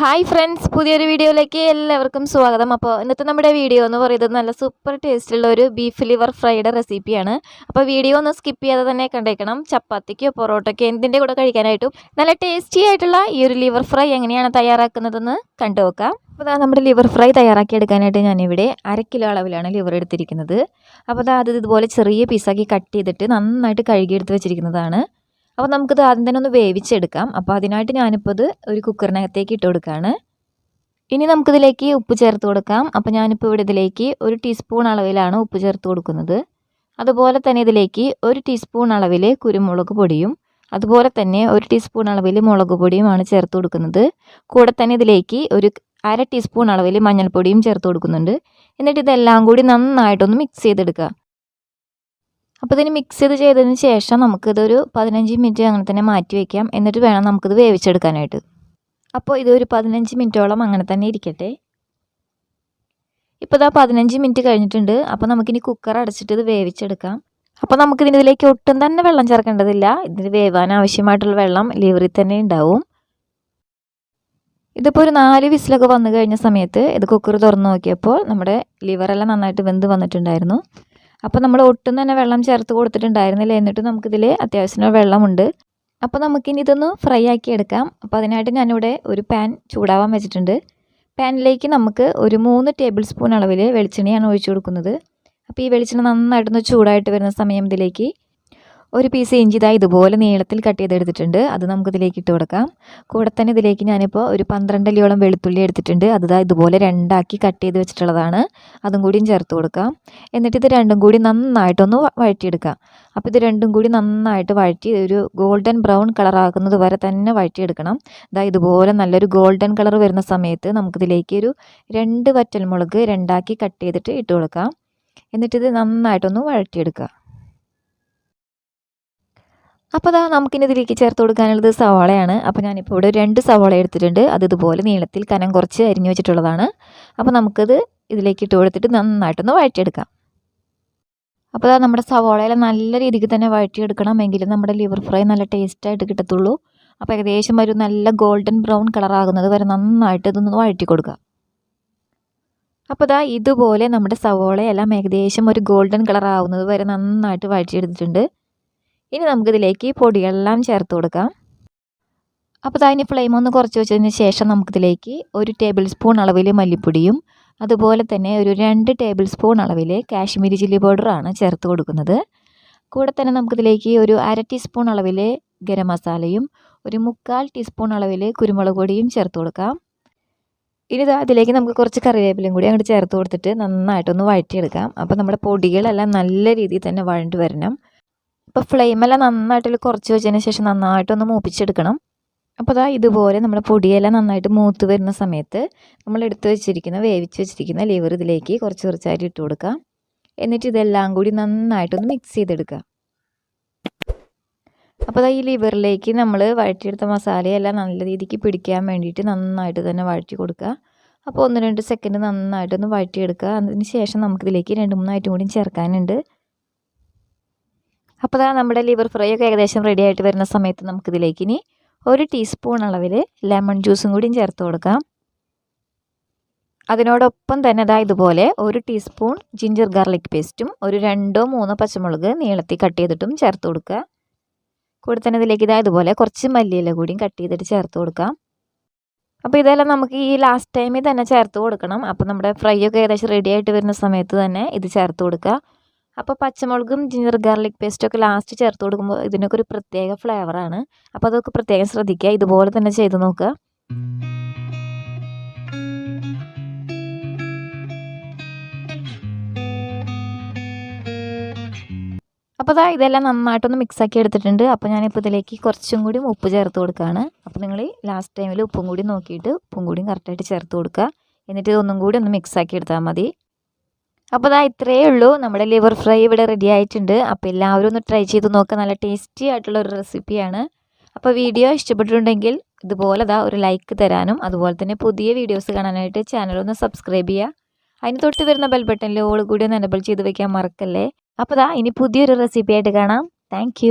Hi friends പുതിയൊരു വീഡിയോയിലേക്ക് എല്ലാവർക്കും സ്വാഗതം. അപ്പോൾ ഇന്നത്തെ നമ്മുടെ വീഡിയോ എന്ന് പറയുന്നത് നല്ല സൂപ്പർ ടേസ്റ്റുള്ള ഒരു ബീഫ് ലിവർ ഫ്രൈഡ് റെസിപ്പിയാണ് അപ്പോൾ വീഡിയോ ഒന്ന് സ്കിപ്പ് ചെയ്യാതെ തന്നെ കണ്ടേക്കണം. ചപ്പാത്തിക്കോ പൊറോട്ടയ്ക്കോ എന്തിന്റെ കൂടെ കഴിക്കാനായിട്ടും നല്ല ടേസ്റ്റി ആയിട്ടുള്ള ഈ ഒരു ലിവർ ഫ്രൈ എങ്ങനെയാണ് തയ്യാറാക്കുന്നതെന്ന് കണ്ടു നോക്കാം. അപ്പോൾ അതാ നമ്മുടെ ലിവർ ഫ്രൈ തയ്യാറാക്കി എടുക്കാനായിട്ട് ഞാനിവിടെ അര കിലോ അളവിലാണ് ലിവർ എടുത്തിരിക്കുന്നത്. അപ്പോൾ അതാ അത് ഇതുപോലെ ചെറിയ പീസാക്കി കട്ട് ചെയ്തിട്ട് നന്നായിട്ട് കഴുകിയെടുത്ത് വെച്ചിരിക്കുന്നതാണ്. അപ്പോൾ നമുക്കിത് ആദ്യം തന്നെ ഒന്ന് വേവിച്ചെടുക്കാം. അപ്പോൾ അതിനായിട്ട് ഞാനിപ്പോൾ ഇത് ഒരു കുക്കറിനകത്തേക്ക് ഇട്ട് കൊടുക്കുകയാണ് ഇനി നമുക്കിതിലേക്ക് ഉപ്പ് ചേർത്ത് കൊടുക്കാം. അപ്പോൾ ഞാനിപ്പോൾ ഇവിടെ ഇതിലേക്ക് ഒരു ടീസ്പൂൺ അളവിലാണ് ഉപ്പ് ചേർത്ത് കൊടുക്കുന്നത്. അതുപോലെ തന്നെ ഇതിലേക്ക് ഒരു ടീസ്പൂൺ അളവിൽ കുരുമുളക് പൊടിയും അതുപോലെ തന്നെ ഒരു ടീസ്പൂൺ അളവിൽ മുളക് പൊടിയുമാണ് ചേർത്ത് കൊടുക്കുന്നത്. കൂടെ തന്നെ ഇതിലേക്ക് ഒരു അര ടീസ്പൂൺ അളവിൽ മഞ്ഞൾപ്പൊടിയും ചേർത്ത് കൊടുക്കുന്നുണ്ട്. എന്നിട്ട് ഇതെല്ലാം കൂടി നന്നായിട്ടൊന്ന് മിക്സ് ചെയ്തെടുക്കുക. അപ്പോൾ ഇതിന് മിക്സ് ചെയ്ത് ചെയ്തതിന് ശേഷം നമുക്കിതൊരു പതിനഞ്ച് മിനിറ്റ് അങ്ങനെ തന്നെ മാറ്റി വയ്ക്കാം എന്നിട്ട് വേണം നമുക്കിത് വേവിച്ചെടുക്കാനായിട്ട്. അപ്പോൾ ഇതൊരു പതിനഞ്ച് മിനിറ്റോളം അങ്ങനെ തന്നെ ഇരിക്കട്ടെ. ഇപ്പോൾ ഇതാ പതിനഞ്ച് മിനിറ്റ് കഴിഞ്ഞിട്ടുണ്ട്. അപ്പോൾ നമുക്കിനി കുക്കർ അടച്ചിട്ട് ഇത് വേവിച്ചെടുക്കാം. അപ്പോൾ നമുക്കിതിന് ഇതിലേക്ക് ഒട്ടും തന്നെ വെള്ളം ചേർക്കേണ്ടതില്ല. ഇതിന് വേവാൻ ആവശ്യമായിട്ടുള്ള വെള്ളം ലിവറിൽ തന്നെ ഉണ്ടാവും. ഇതിപ്പോൾ ഒരു നാല് വിസിലൊക്കെ വന്നു കഴിഞ്ഞ സമയത്ത് ഇത് കുക്കർ തുറന്നു നോക്കിയപ്പോൾ നമ്മുടെ ലിവറെല്ലാം നന്നായിട്ട് വെന്ത് വന്നിട്ടുണ്ടായിരുന്നു. അപ്പോൾ നമ്മൾ ഒട്ടും തന്നെ വെള്ളം ചേർത്ത് കൊടുത്തിട്ടുണ്ടായിരുന്നില്ല. എന്നിട്ട് നമുക്കിതിൽ അത്യാവശ്യം വെള്ളമുണ്ട്. അപ്പോൾ നമുക്കിനി ഇതൊന്ന് ഫ്രൈ ആക്കി എടുക്കാം. അപ്പോൾ അതിനായിട്ട് ഞാനിവിടെ ഒരു പാൻ ചൂടാവാൻ വെച്ചിട്ടുണ്ട്. പാനിലേക്ക് നമുക്ക് ഒരു മൂന്ന് ടേബിൾ സ്പൂൺ അളവിൽ വെളിച്ചെണ്ണയാണ് ഒഴിച്ചു കൊടുക്കുന്നത്. അപ്പോൾ ഈ വെളിച്ചെണ്ണ നന്നായിട്ടൊന്ന് ചൂടായിട്ട് വരുന്ന സമയം ഇതിലേക്ക് ഒരു പീസ് ഇഞ്ചി ഇതാ ഇതുപോലെ നീളത്തിൽ കട്ട് ചെയ്തെടുത്തിട്ടുണ്ട്. അത് നമുക്ക് ഇതിലേക്ക് ഇട്ട് കൊടുക്കാം. കൂടെ തന്നെ ഇതിലേക്ക് ഞാനിപ്പോൾ ഒരു പന്ത്രണ്ടല്ലിയോളം വെളുത്തുള്ളി എടുത്തിട്ടുണ്ട്. അത് ഇതാ ഇതുപോലെ രണ്ടാക്കി കട്ട് ചെയ്ത് വെച്ചിട്ടുള്ളതാണ്. അതും കൂടിയും ചേർത്ത് കൊടുക്കാം. എന്നിട്ട് ഇത് രണ്ടും കൂടി നന്നായിട്ടൊന്ന് വഴറ്റിയെടുക്കാം. അപ്പോൾ ഇത് രണ്ടും കൂടി നന്നായിട്ട് വഴറ്റി ഒരു ഗോൾഡൻ ബ്രൗൺ കളർ ആകുന്നത് വരെ തന്നെ വഴറ്റിയെടുക്കണം. ഇതാ ഇതുപോലെ നല്ലൊരു ഗോൾഡൻ കളർ വരുന്ന സമയത്ത് നമുക്കിതിലേക്ക് ഒരു രണ്ട് വറ്റൽമുളക് രണ്ടാക്കി കട്ട് ചെയ്തിട്ട് ഇട്ട് കൊടുക്കാം. എന്നിട്ടിത് നന്നായിട്ടൊന്ന് വഴറ്റിയെടുക്കുക അപ്പോൾ അതാ നമുക്കിനി ഇതിലേക്ക് ചേർത്ത് കൊടുക്കാനുള്ളത് സവാളയാണ്. അപ്പോൾ ഞാനിപ്പോൾ ഇവിടെ രണ്ട് സവാള എടുത്തിട്ടുണ്ട്. അത് ഇതുപോലെ നീളത്തിൽ കനം കുറച്ച് അരിഞ്ഞു വെച്ചിട്ടുള്ളതാണ്. അപ്പോൾ നമുക്കത് ഇതിലേക്ക് ഇട്ട് കൊടുത്തിട്ട് നന്നായിട്ടൊന്ന് വഴറ്റിയെടുക്കാം. അപ്പോൾ അതാ നമ്മുടെ സവാളയെല്ലാം നല്ല രീതിക്ക് തന്നെ വഴറ്റിയെടുക്കണം. എങ്കിലും നമ്മുടെ ലിവർ ഫ്രൈ നല്ല ടേസ്റ്റായിട്ട് കിട്ടത്തുള്ളൂ. അപ്പോൾ ഏകദേശം ഒരു നല്ല ഗോൾഡൻ ബ്രൗൺ കളറാകുന്നത് വരെ നന്നായിട്ട് ഇതൊന്ന് വഴറ്റി കൊടുക്കുക. അപ്പോൾ ഇതാ ഇതുപോലെ നമ്മുടെ സവോളയെല്ലാം ഏകദേശം ഒരു ഗോൾഡൻ കളർ ആവുന്നത് വരെ നന്നായിട്ട് വഴറ്റിയെടുത്തിട്ടുണ്ട്. ഇനി നമുക്കിതിലേക്ക് പൊടികളെല്ലാം ചേർത്ത് കൊടുക്കാം. അപ്പോൾ അതിന് ഫ്ലെയിം ഒന്ന് കുറച്ച് വെച്ചതിന് ശേഷം നമുക്കിതിലേക്ക് ഒരു ടേബിൾ സ്പൂൺ അളവിൽ മല്ലിപ്പൊടിയും അതുപോലെ തന്നെ ഒരു രണ്ട് ടേബിൾ സ്പൂൺ അളവിൽ കാശ്മീരി ചില്ലി പൗഡറാണ് ചേർത്ത് കൊടുക്കുന്നത്. കൂടെ തന്നെ നമുക്കിതിലേക്ക് ഒരു അര ടീസ്പൂൺ അളവിൽ ഗരം മസാലയും ഒരു മുക്കാൽ ടീസ്പൂൺ അളവിൽ കുരുമുളക് പൊടിയും ചേർത്ത് കൊടുക്കാം. ഇനി അതിലേക്ക് നമുക്ക് കുറച്ച് കറിവേപ്പിലയും കൂടി അങ്ങോട്ട് ചേർത്ത് കൊടുത്തിട്ട് നന്നായിട്ടൊന്ന് വഴറ്റിയെടുക്കാം. അപ്പോൾ നമ്മുടെ പൊടികളെല്ലാം നല്ല രീതിയിൽ തന്നെ വഴണ്ട് വരണം. അപ്പോൾ ഫ്ലെയിമെല്ലാം നന്നായിട്ട് കുറച്ച് വെച്ചതിന് ശേഷം നന്നായിട്ടൊന്ന് മൂപ്പിച്ചെടുക്കണം. അപ്പോൾ അതാ ഇതുപോലെ നമ്മുടെ പൊടിയെല്ലാം നന്നായിട്ട് മൂത്ത് വരുന്ന സമയത്ത് നമ്മൾ എടുത്ത് വെച്ചിരിക്കുന്ന വേവിച്ച് വെച്ചിരിക്കുന്ന ലിവർ ഇതിലേക്ക് കുറച്ച് കുറച്ചായിട്ട് ഇട്ട് കൊടുക്കുക. എന്നിട്ട് ഇതെല്ലാം കൂടി നന്നായിട്ടൊന്ന് മിക്സ് ചെയ്തെടുക്കുക. അപ്പോൾ അതാ ഈ ലിവറിലേക്ക് നമ്മൾ വഴറ്റിയെടുത്ത മസാലയെല്ലാം നല്ല രീതിക്ക് പിടിക്കാൻ വേണ്ടിയിട്ട് നന്നായിട്ട് തന്നെ വഴറ്റി കൊടുക്കുക. അപ്പോൾ ഒന്ന് രണ്ട് സെക്കൻഡ് നന്നായിട്ടൊന്ന് വഴറ്റിയെടുക്കുക. അതിന് ശേഷം നമുക്കിതിലേക്ക് രണ്ട് മൂന്ന് ഐറ്റം കൂടി ചേർക്കാനുണ്ട്. അപ്പോൾ അതാണ് നമ്മുടെ ലിവർ ഫ്രൈ ഒക്കെ ഏകദേശം റെഡി ആയിട്ട് വരുന്ന സമയത്ത് നമുക്കിതിലേക്ക് ഇനി ഒരു ടീസ്പൂൺ അളവിൽ ലെമൺ ജ്യൂസും കൂടിയും ചേർത്ത് കൊടുക്കാം. അതിനോടൊപ്പം തന്നെ അതാ ഇതുപോലെ ഒരു ടീസ്പൂൺ ജിഞ്ചർ ഗാർലിക് പേസ്റ്റും ഒരു രണ്ടോ മൂന്നോ പച്ചമുളക് നീളത്തിൽ കട്ട് ചെയ്തിട്ടും ചേർത്ത് കൊടുക്കുക. കൂടെ തന്നെ ഇതിലേക്ക് ഇതാ ഇതുപോലെ കുറച്ച് മല്ലിയില കൂടിയും കട്ട് ചെയ്തിട്ട് ചേർത്ത് കൊടുക്കാം. അപ്പോൾ ഇതെല്ലാം നമുക്ക് ഈ ലാസ്റ്റ് ടൈമിൽ തന്നെ ചേർത്ത് കൊടുക്കണം. അപ്പോൾ നമ്മുടെ ഫ്രൈ ഒക്കെ ഏകദേശം റെഡി ആയിട്ട് വരുന്ന സമയത്ത് തന്നെ ഇത് ചേർത്ത് കൊടുക്കുക. അപ്പോൾ പച്ചമുളകും ജിഞ്ചർ ഗാർലിക് പേസ്റ്റൊക്കെ ലാസ്റ്റ് ചേർത്ത് കൊടുക്കുമ്പോൾ ഇതിനൊക്കെ ഒരു പ്രത്യേക ഫ്ലേവറാണ് അപ്പോൾ അതൊക്കെ പ്രത്യേകം ശ്രദ്ധിക്കുക. ഇതുപോലെ തന്നെ ചെയ്ത് നോക്കുക. അപ്പോൾ അതാ ഇതെല്ലാം നന്നായിട്ടൊന്ന് മിക്സാക്കി എടുത്തിട്ടുണ്ട്. അപ്പോൾ ഞാനിപ്പോൾ ഇതിലേക്ക് കുറച്ചും കൂടി ഉപ്പ് ചേർത്ത് കൊടുക്കുകയാണ്. അപ്പോൾ നിങ്ങൾ ലാസ്റ്റ് ടൈമിൽ ഉപ്പും കൂടി നോക്കിയിട്ട് ഉപ്പും കൂടിയും കറക്റ്റായിട്ട് ചേർത്ത് കൊടുക്കുക. എന്നിട്ട് ഇതൊന്നും കൂടി ഒന്ന് മിക്സാക്കി എടുത്താൽ മതി. അപ്പോൾ അതാ ഇത്രയേ ഉള്ളൂ. നമ്മുടെ ലിവർ ഫ്രൈ ഇവിടെ റെഡി ആയിട്ടുണ്ട്. അപ്പോൾ എല്ലാവരും ഒന്ന് ട്രൈ ചെയ്ത് നോക്കുക നല്ല ടേസ്റ്റി ആയിട്ടുള്ള ഒരു റെസിപ്പിയാണ് അപ്പോൾ വീഡിയോ ഇഷ്ടപ്പെട്ടിട്ടുണ്ടെങ്കിൽ ഇതുപോലെ അതാ ഒരു ലൈക്ക് തരാനും അതുപോലെ തന്നെ പുതിയ വീഡിയോസ് കാണാനായിട്ട് ചാനൽ ഒന്ന് സബ്സ്ക്രൈബ് ചെയ്യുക. അതിന് തൊട്ട് വരുന്ന ബെൽ ബട്ടണിൽ ഓൾ കൂടി ഒന്ന് എനബിൾ ചെയ്ത് വെക്കാൻ മറക്കല്ലേ? അപ്പോൾ ദാ ഇനി പുതിയൊരു റെസിപ്പി ആയിട്ട് കാണാം. താങ്ക്